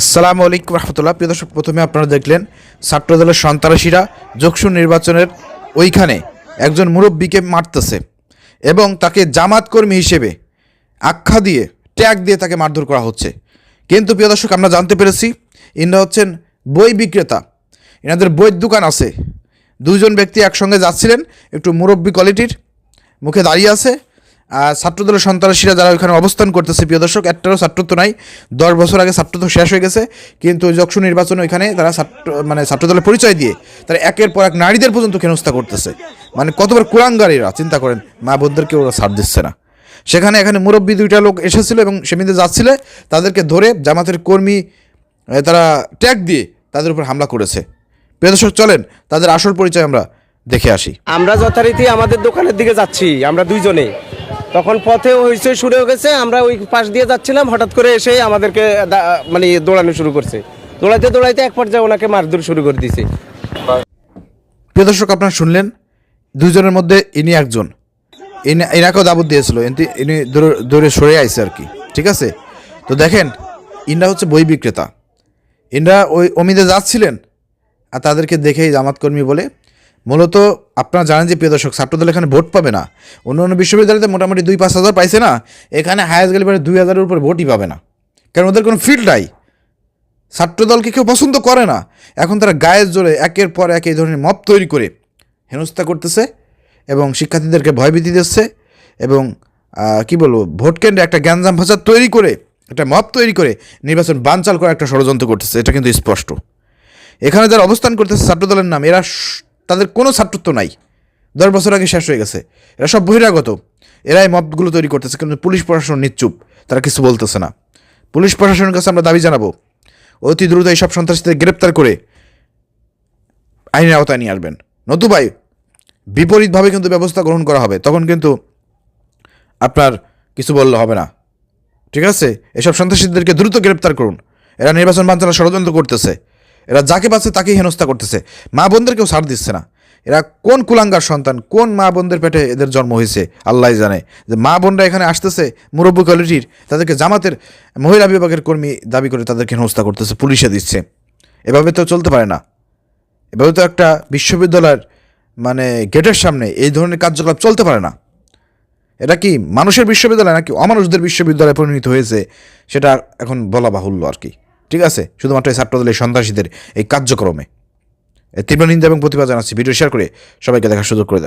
আসসালামু আলাইকুম রহমতুল্লাহ। প্রিয় দর্শক, প্রথমে আপনারা দেখলেন ছাত্রদলের সন্ত্রাসীরা যোগসু নির্বাচনের ওইখানে একজন মুরব্বীকে মারতেছে এবং তাকে জামাত কর্মী হিসেবে আখ্যা দিয়ে, ট্যাগ দিয়ে তাকে মারধর করা হচ্ছে। কিন্তু প্রিয় দর্শক, আমরা জানতে পেরেছি ইনারা হচ্ছেন বই বিক্রেতা। এনাদের বইয়ের দোকান আছে। দুইজন ব্যক্তি একসঙ্গে যাচ্ছিলেন, একটু মুরব্বী কোয়ালিটির, মুখে দাঁড়িয়ে আছে। আর ছাত্রদলের সন্ত্রাসীরা যারা ওইখানে অবস্থান করতেছে, প্রিয় দর্শক, একটারও ছাত্রত্ব নাই। দশ বছর আগে ছাত্রত্ব শেষ হয়ে গেছে, কিন্তু যক্ষু নির্বাচনে ওইখানে তারা ছাত্র মানে ছাত্রদলের পরিচয় দিয়ে তারা একের পর এক নারীদের পর্যন্ত হেনস্থা করতেছে। মানে কতবার কুরাঙ্গারীরা চিন্তা করেন, মা বোনদেরকে ওরা ছাড় দিচ্ছে না। সেখানে এখানে মুরব্বী দুইটা লোক এসেছিল এবং সেমিতে যাচ্ছিল, তাদেরকে ধরে জামাতের কর্মী তারা ট্যাগ দিয়ে তাদের উপর হামলা করেছে। প্রিয় দর্শক চলেন তাদের আসল পরিচয় আমরা দেখে আসি। আমরা যথারীতি আমাদের দোকানের দিকে যাচ্ছি আমরা দুইজনে। তখন পথে হইচই শুরু হয়ে গেছে আমরা ওই পাশ দিয়ে যাচ্ছিলাম হঠাৎ করে এসে আমাদেরকে মানে দৌড়ানো শুরু করছে। দৌড়াইতে দৌড়াইতে এক পর্যায়ে ওনাকে মারধর শুরু করে দিয়েছে প্রিয় দর্শক আপনারা শুনলেন দুইজনের মধ্যে ইনি একজন। ইনি ইনাকেও দাবত দিয়েছিল ইনি দূরে সরে আইছে আর কি ঠিক আছে? তো দেখেন ইনরা হচ্ছে বই বিক্রেতা। ইনরা ওই অমিদে যাচ্ছিলেন তাদেরকে দেখেই জামাতকর্মী বলে, মূলত আপনারা জানেন যে প্রিয় দর্শক, ছাত্রদল এখানে ভোট পাবে না। অন্য অন্য বিশ্ববিদ্যালয়তে মোটামুটি দুই পাঁচ হাজার পাইছে না, এখানে হায়ার গেলে দুই হাজারের উপরে ভোটই পাবে না। কারণ ওদের কোনো ফিল্ড নাই। ছাত্রদলকে কেউ পছন্দ করে না। এখন তারা গায়ের জোরে একের পর এক এই ধরনের মপ তৈরি করে হেনস্থা করতেছে এবং শিক্ষার্থীদেরকে ভয়ভীতি দিচ্ছে এবং কি বলব, ভোট কেন্দ্রে একটা গ্যাঞ্জাম ভাষা তৈরি করে, একটা মপ তৈরি করে নির্বাচন বানচাল করা একটা ষড়যন্ত্র করতেছে। এটা কিন্তু স্পষ্ট। এখানে যারা অবস্থান করতেছে ছাত্রদলের নাম, এরা তাদের কোনো ছাত্রত্ব নাই। দশ বছর আগে শেষ হয়ে গেছে। এরা সব বহিরাগত। এরাই মপগুলো তৈরি করতেছে, কিন্তু পুলিশ প্রশাসন নিশ্চুপ তারা কিছু বলতেছে না। পুলিশ প্রশাসনের কাছে আমরা দাবি জানাব, অতি দ্রুত এইসব সন্ত্রাসীদের গ্রেপ্তার করে আইনের আওতায় নিয়ে আসবেন। নতুবাই, বিপরীতভাবে কিন্তু ব্যবস্থা গ্রহণ করা হবে। তখন কিন্তু আপনার কিছু বললে হবে না। ঠিক আছে? এসব সন্ত্রাসীদেরকে দ্রুত গ্রেপ্তার করুন। এরা নির্বাচন বাঞ্ছনা ষড়যন্ত্র করতেছে। এরা যাকে পাচ্ছে তাকেই হেনস্থা করতেছে। মা বোনদেরকেও ছাড় দিচ্ছে না। এরা কোন কুলাঙ্গার সন্তান, কোন মা বোনদের পেটে এদের জন্ম হয়েছে, আল্লাহ জানে। যে মা বোনরা এখানে আসতেছে মুরব্বী কোয়ালিটির তাদেরকে জামাতের, মহিলা বিভাগের কর্মী দাবি করে তাদেরকে হেনস্থা করতেছে, পুলিশে দিচ্ছে। এভাবে তো চলতে পারে না। এভাবে তো একটা বিশ্ববিদ্যালয়ের মানে গেটের সামনে এই ধরনের কার্যকলাপ চলতে পারে না। এটা কি মানুষের বিশ্ববিদ্যালয় নাকি অমানুষদের বিশ্ববিদ্যালয়ে পরিণত হয়েছে, সেটা এখন বলা বাহুল্য আর কি। ঠিক আছে? শুধুমাত্র এই ছাত্রদলের সন্ত্রাসীদের এই কার্যক্রমে। তীব্র নিন্দা এবং প্রতিবাদ জানাচ্ছি। ভিডিও শেয়ার করে সবাইকে দেখার সুযোগ করে